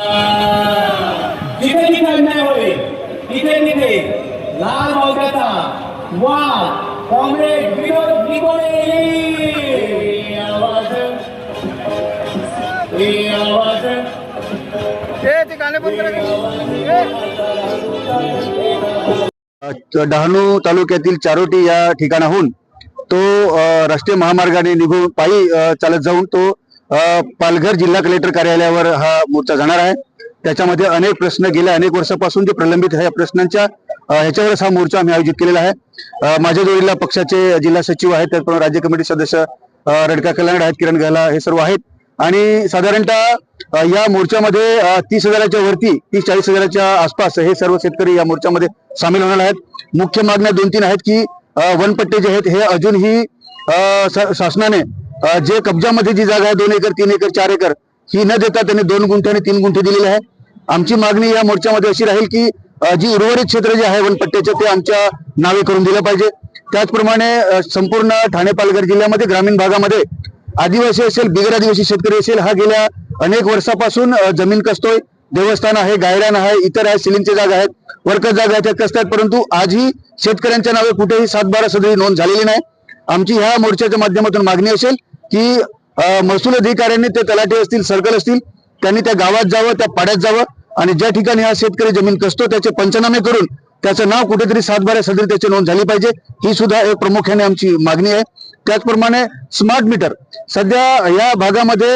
जिथे जिथे अन्याय होईल तिथे तिथे लाल बावट्याचा वाघ कॉम्रेड विनोद निगोडे हे आवाज हे डहाणू तालुक्यातील चारोटी या ठिकाणाहून तो राष्ट्रीय महामार्गाने निघून पायी चालत जाऊन तो पालघर जिल्हा कलेक्टर कार्यालयावर हा मोर्चा जाणार आहे. त्याच्यामध्ये अनेक प्रश्न गेल्या अनेक वर्षापासून जे प्रलंबित आहे या प्रश्नांच्या ह्याच्यावरच हा मोर्चा आम्ही आयोजित केलेला आहे. माझ्या जोडीला पक्षाचे जिल्हा सचिव आहेत त्याचप्रमाणे राज्य कमिटी सदस्य रडका कल्याण आहेत किरण गहला हे सर्व आहेत. आणि साधारणतः या मोर्चामध्ये तीस हजाराच्या वरती तीस चाळीस हजाराच्या आसपास हे सर्व शेतकरी या मोर्चामध्ये सामील होणार आहेत. मुख्य मागण्या दोन तीन आहेत की वनपट्टे जे आहेत हे अजूनही शासनाने जे कब्जामध्ये जी जागा आहे दोन एकर तीन एकर चार एकर ही न देता त्यांनी दोन गुंठे आणि तीन गुंठे दिलेले आहे आमची मागणी या मोर्चामध्ये अशी राहील की जी उर्वरित क्षेत्र जे आहे वनपट्ट्याचे ते आमच्या नावे करून दिलं पाहिजे. त्याचप्रमाणे संपूर्ण ठाणे पालघर जिल्ह्यामध्ये ग्रामीण भागामध्ये आदिवासी असेल बिगर आदिवासी शेतकरी असेल हा गेल्या अनेक वर्षापासून जमीन कसतोय. देवस्थान आहे गायरान आहे इतर आहे सिलिंगच्या जागा आहेत वर्कच जागा आहेत त्या कसतात परंतु आजही शेतकऱ्यांच्या नावे कुठेही सातबारा सदरी नोंद झालेली नाही. आमची ह्या मोर्चाच्या माध्यमातून मागणी असेल की महसूल अधिकाऱ्यांनी ते तलाठी असतील सर्कल असतील त्यांनी त्या गावात जावं त्या पाड्यात जावं आणि ज्या ठिकाणी हा शेतकरी जमीन कसतो त्याचे पंचनामे करून त्याचं नाव कुठेतरी सातबाऱ्या सदरी त्याची नोंद झाली पाहिजे ही सुद्धा एक प्रामुख्याने आमची मागणी आहे. त्याचप्रमाणे स्मार्ट मीटर सध्या या भागामध्ये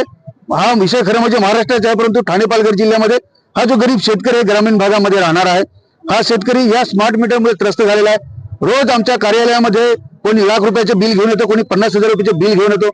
हा विषय खरं म्हणजे महाराष्ट्राचा आहे परंतु ठाणे पालघर जिल्ह्यामध्ये हा जो गरीब शेतकरी आहे ग्रामीण भागामध्ये राहणार आहे हा शेतकरी या स्मार्ट मीटरमुळे त्रस्त झालेला आहे. रोज आमच्या कार्यालयामध्ये कोणी लाख रुपयाचे बिल घेऊन येतो कोणी पन्नास हजार रुपयाचे बिल घेऊन येतो.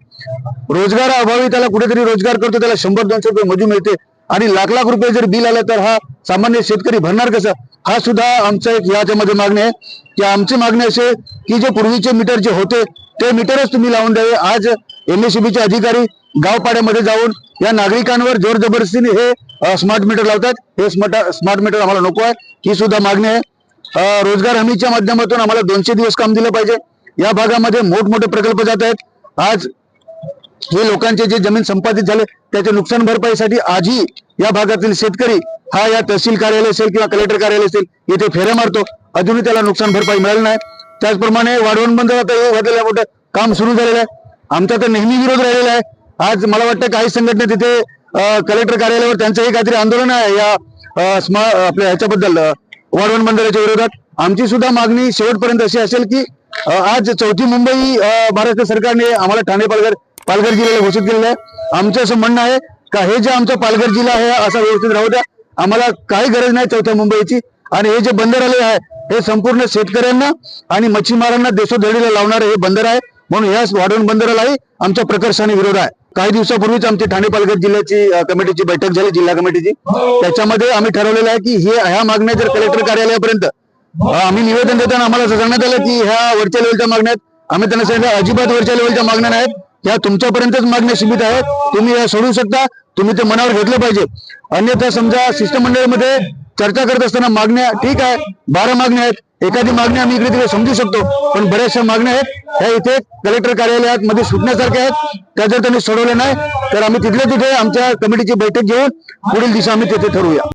रोजगार अभावी त्याला कुठेतरी रोजगार करतो त्याला शंभर दोनशे रुपये मजूर मिळते. आणि लाख लाख रुपये जर बिल आलं तर हा सामान्य शेतकरी भरणार कसं? हा सुद्धा आमचा एक याच्यामध्ये मागणी आहे. की आमची मागणी असे की जे पूर्वीचे मीटर जे होते ते मीटरच तुम्ही लावून द्यावे आज एमएससीबीचे अधिकारी गावपाड्यामध्ये जाऊन या नागरिकांवर जोर जबरदस्तीने हे स्मार्ट मीटर लावतात. हे स्मार्ट स्मार्ट मीटर आम्हाला नको आहे. ही सुद्धा मागणी आहे. रोजगार हमीच्या माध्यमातून आम्हाला दोनशे दिवस काम दिलं पाहिजे. या भागामध्ये मोठमोठे प्रकल्प जात आहेत. आज हे लोकांचे जे जमीन संपादित झाले त्याच्या नुकसान भरपाईसाठी आजही या भागातील शेतकरी हा या तहसील कार्यालय असेल किंवा कलेक्टर कार्यालय असेल येथे फेऱ्या मारतो. अजूनही त्याला नुकसान भरपाई मिळाली नाही. त्याचप्रमाणे वाढवण बंद आता घातलेलं मोठं काम सुरू झालेलं आहे. आमचा तर नेहमी विरोध राहिलेला आहे. आज मला वाटतं काही संघटना तिथे कलेक्टर कार्यालयावर त्यांचंही काहीतरी आंदोलन आहे या स्मा आपल्या ह्याच्याबद्दल वाढवण बंदराच्या विरोधात. आमची सुद्धा मागणी शेवटपर्यंत अशी असेल की आज चौथी मुंबई महाराष्ट्र सरकारने आम्हाला ठाणे पालघर पालघर जिल्ह्याला घोषित केलेलं आहे. आमचं असं म्हणणं आहे का हे जे आमचं पालघर जिल्हा आहे असा व्यवस्थित राहू द्या. आम्हाला काही गरज नाही चौथ्या मुंबईची. आणि हे जे बंदर आले आहे हे संपूर्ण शेतकऱ्यांना आणि मच्छीमारांना देशोधडीला लावणारे हे बंदर आहे. म्हणून या वाढवण बंदरालाही आमचा प्रकर्षाने विरोध आहे. काही दिवसापूर्वीच आमची ठाणे पालघर जिल्ह्याची कमिटीची बैठक झाली जिल्हा कमिटीची. त्याच्यामध्ये आम्ही ठरवलेलं आहे की हे ह्या मागण्या जर कलेक्टर कार्यालयापर्यंत आम्ही निवेदन देताना आम्हाला सांगण्यात आलं की ह्या वरच्या लेवलच्या मागण्यात आम्ही त्यांना सांगितलं अजिबात वरच्या लेवलच्या मागण्या नाहीत. ह्या तुमच्यापर्यंतच मागण्या सीमित आहेत. तुम्ही या सोडू शकता. तुम्ही ते मनावर घेतलं पाहिजे. अन्यथा समजा शिष्टमंडळामध्ये चर्चा करत असताना मागण्या ठीक आहे. बारा मागण्या आहेत. एखादी मागणी आम्ही इकडे तिकडे समजू शकतो. पण बऱ्याचशा मागण्या आहेत. ह्या इथे कलेक्टर कार्यालयात मध्ये सुटण्यासारख्या आहेत. त्या जर त्यांनी सोडवल्या नाही तर आम्ही तिथल्या तिथे आमच्या कमिटीची बैठक घेऊन पुढील दिशा आम्ही तिथे ठरवूया.